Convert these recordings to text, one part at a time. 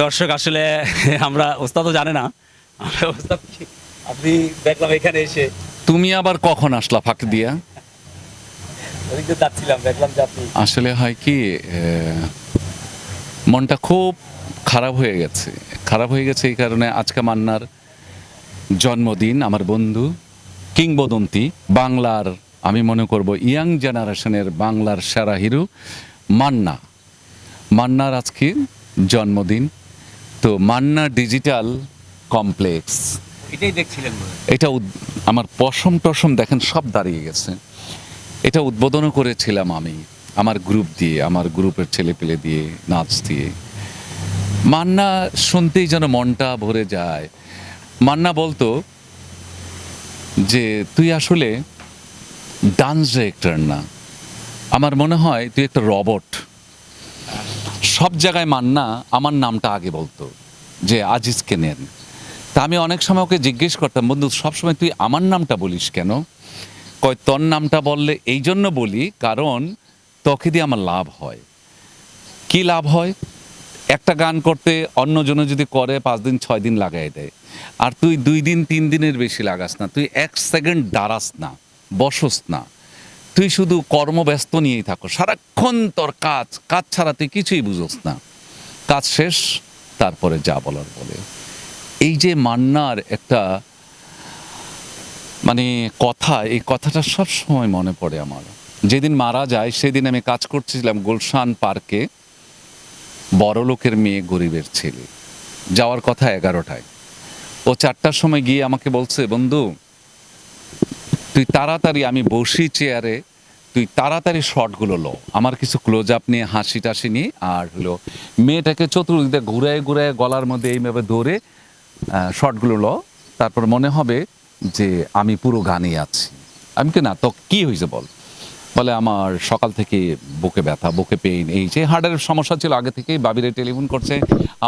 দর্শক আসলে আমরা ওস্তাদ জানে না। আমরা ওস্তাদ আপনি দেখলাম এখানে এসে। তুমি আবার কখন আসলা ফাঁক দিয়া? যাচ্ছিলাম দেখলাম যে আপনি আসলে হয় কি মনটা খুব খারাপ হয়ে গেছে। খারাপ হয়ে গেছে এই কারণে আজকে মান্নার জন্মদিন আমার বন্ধু কিংবদন্তি বাংলার আমি মনে করব ইয়াং জেনারেশনের বাংলার সেরা হিরো মান্না। মান্নার আজকে জন্মদিন। তো মান্না ডিজিটাল কমপ্লেক্স। এটাই দেখছিলেন এটা আমার পশম টসম দেখেন সব দাঁড়িয়ে গেছে। এটা উদ্বোধনও করেছিলাম আমি আমার গ্রুপ দিয়ে আমার গ্রুপের ছেলেপেলে দিয়ে নাচ দিয়ে। মান্না শুনতেই যেন মনটা ভরে যায়। মান্না বলতো যে তুই আসলে ডান্স ডিরেক্টর না। আমার মনে হয় তুই একটা রবট সব জায়গায় মান্না আমার নামটা আগে বলতো, যে আজিজকে নেন তা আমি অনেক সময় ওকে জিজ্ঞেস করতাম, বন্ধু, সবসময় তুই আমার নামটা বলিস কেন? কয়, তোর নামটা বললে এই জন্য বলি কারণ তোকে দিয়ে আমার লাভ হয়। কি লাভ হয়? একটা গান করতে অন্যজনে যদি করে, পাঁচ দিন, ছয় দিন লাগাই দেয়। আর তুই দুই দিন, তিন দিনের বেশি লাগাস না। তুই এক সেকেন্ড দাঁড়াস না, বসস না। তুই শুধু কর্মব্যস্ত নিয়েই থাকো। সারাক্ষণ তোর কাজ কাজ ছাড়া তুই কিছুই বুঝোস না। কাজ শেষ, তারপরে যা বলার বলে। এই যে মান্নার একটা মানে কথা, এই কথাটা সব সময় মনে পড়ে আমার। যেদিন মারা যায়, সেদিন আমি কাজ করছিলাম গুলশান পার্কে। বড় লোকের মেয়ে, গরিবের ছেলে। যাওয়ার কথা এগারোটায়। ও চারটার সময় গিয়ে আমাকে বলছে, বন্ধু তুই তাড়াতাড়ি, আমি বসি চেয়ারে তুই তাড়াতাড়ি শটগুলো লো। আমার কিছু ক্লোজ আপ নিয়ে হাসি টাসি নিয়ে, আর হলো মেয়েটাকে চতুর্দিকে ঘুরায় ঘুরায় গলার মধ্যে এইভাবে ধরে শটগুলো লো। তারপর মনে হবে যে আমি পুরো গানে আছি। আমি কি না, তো কি হয়েছে বল? বলে, আমার সকাল থেকে বুকে ব্যথা, বুকে পেইন এই যে হার্টের সমস্যা ছিল, আগে থেকেই বাবিরে টেলিফোন করছে।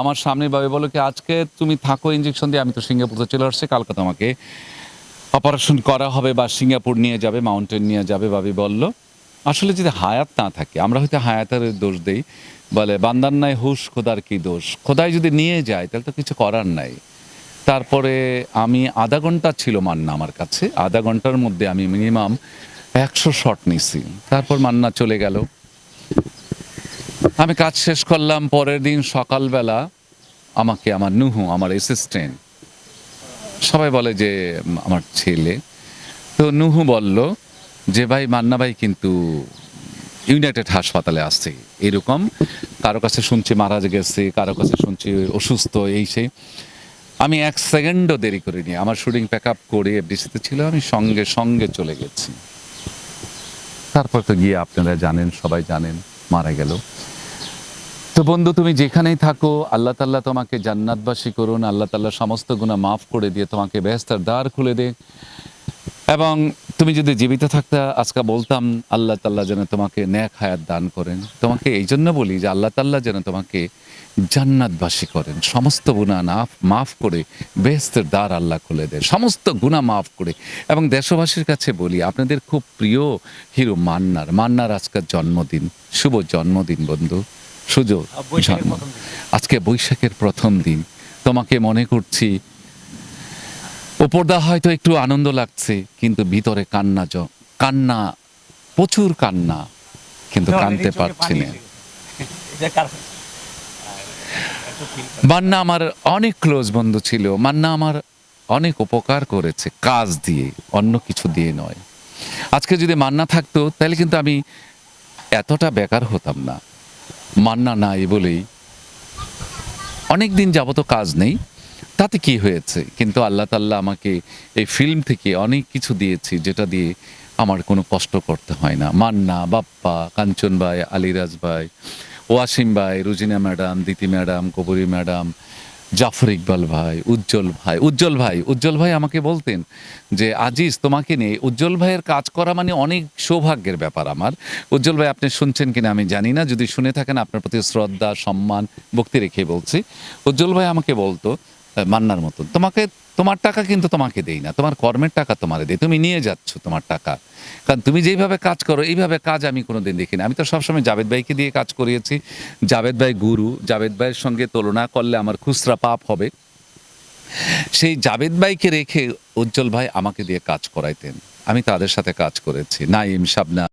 আমার সামনে বাবি বলো কি, আজকে তুমি থাকো ইঞ্জেকশন দিয়ে, আমি তো সিঙ্গাপুরে চলে আসছি, কালকে তোমাকে অপারেশন করা হবে বা সিঙ্গাপুর নিয়ে যাবে, মাউন্টেন নিয়ে যাবে ভাবি বলল। আসলে যদি হায়াত না থাকে, আমরা হয়তো হায়াতের দোষ দেই। বলে বান্দার নাই হুশ, খোদার কি দোষ? খোদাই যদি নিয়ে যায়, তাহলে তো কিছু করার নাই। তারপরে আমি আধা ঘণ্টা ছিল মান্না আমার কাছে। আধা ঘণ্টার মধ্যে আমি মিনিমাম একশো শট নিছি। তারপর মান্না চলে গেল। আমি কাজ শেষ করলাম, পরের দিন সকালবেলা আমাকে, আমার নুহু, আমার অ্যাসিস্ট্যান্ট সবাই বলে যে আমার ছেলে। তো নুহু বলল যে, ভাই, মান্না ভাই কিন্তু ইউনাইটেড হাসপাতালে আসছে এরকম কারও কাছে শুনছি মারা গেছে, কারও কাছে শুনছি অসুস্থ, এই সেই। আমি এক সেকেন্ডও দেরি করিনি। আমার শুটিং প্যাক আপ করে এফডিসিতে ছিল, আমি সঙ্গে সঙ্গে চলে গেছি। তারপর তো গিয়ে আপনারা জানেন, সবাই জানেন, মারা গেল। তো বন্ধু, তুমি যেখানেই থাকো, আল্লাহ তাল্লাহ তোমাকে জান্নাতবাসী করুন, আল্লাহ তাল্লাহ সমস্ত গুণা মাফ করে দিয়ে তোমাকে ব্যস্তার দ্বার খুলে দে। এবং তুমি যদি জীবিত থাকতে, আজকে বলতাম, আল্লাহ তাল্লাহ যেন তোমাকে ন্যাক হায়াত দান করেন। তোমাকে এই জন্য বলি যে, আল্লাহ তাল্লাহ যেন তোমাকে জান্নাতবাসী করেন। সমস্ত গুণা নাফ, মাফ করে বেহেস্তের দ্বার আল্লাহ খুলে দেয় সমস্ত গুণা মাফ করে। এবং দেশবাসীর কাছে বলি, আপনাদের খুব প্রিয় হিরো মান্নার। মান্নার আজকের জন্মদিন। শুভ জন্মদিন, বন্ধু। সুযোগ আজকে বৈশাখের প্রথম দিন। তোমাকে মনে করছি উপরদা হয়তো একটু আনন্দ লাগছে কিন্তু ভিতরে কান্না জ কান্না প্রচুর কান্না কিন্তু কানতে পারছি না। মান্না আমার অনেক ক্লোজ বন্ধু ছিল। মান্না আমার অনেক উপকার করেছে কাজ দিয়ে অন্য কিছু দিয়ে নয়। আজকে যদি মান্না থাকতো তাহলে কিন্তু আমি এতটা বেকার হতাম না। মান্না নাই বলেই অনেক দিন যাবত কাজ নেই। তাতে কি হয়েছে? কিন্তু আল্লাহ তাল্লাহ আমাকে এই ফিল্ম থেকে অনেক কিছু দিয়েছি, যেটা দিয়ে আমার কোনো কষ্ট করতে হয় না। মান্না, বাপ্পা, কাঞ্চন ভাই, আলিরাজ ভাই, ওয়াসিম ভাই, Rozina madam, Diti madam, Kabori madam Zafar Iqbal ভাই, উজ্জ্বল ভাই উজ্জ্বল ভাই উজ্জ্বল ভাই আমাকে বলতেন যে, আজিজ, তোমাকে নিয়ে উজ্জ্বল ভাইয়ের কাজ করা মানে অনেক সৌভাগ্যের ব্যাপার আমার। উজ্জ্বল ভাই, আপনি শুনছেন কিনা আমি জানি না। যদি শুনে থাকেন, আপনার প্রতি শ্রদ্ধা, সম্মান, ভক্তি রেখে বলছি। উজ্জ্বল ভাই আমাকে বলতো মান্নার মতো। তোমাকে, তোমার টাকা কিন্তু তোমাকে দেই না। তোমার কর্মের টাকা তোমারে দেই। তুমি নিয়ে যাচ্ছ তোমার টাকা। কারণ তুমি যেইভাবে কাজ করো, এইভাবে কাজ আমি কোনোদিন দেখি না আমি তো সবসময় জাভেদ ভাইকে দিয়ে কাজ করিয়েছি। জাভেদ ভাই গুরু। জাভেদ ভাইয়ের সঙ্গে তুলনা করলে আমার খুচরা পাপ হবে। সেই জাভেদ ভাইকে রেখে উজ্জ্বল ভাই আমাকে দিয়ে কাজ করাইতেন। আমি তাদের সাথে কাজ করেছি। নাইম শাবনা।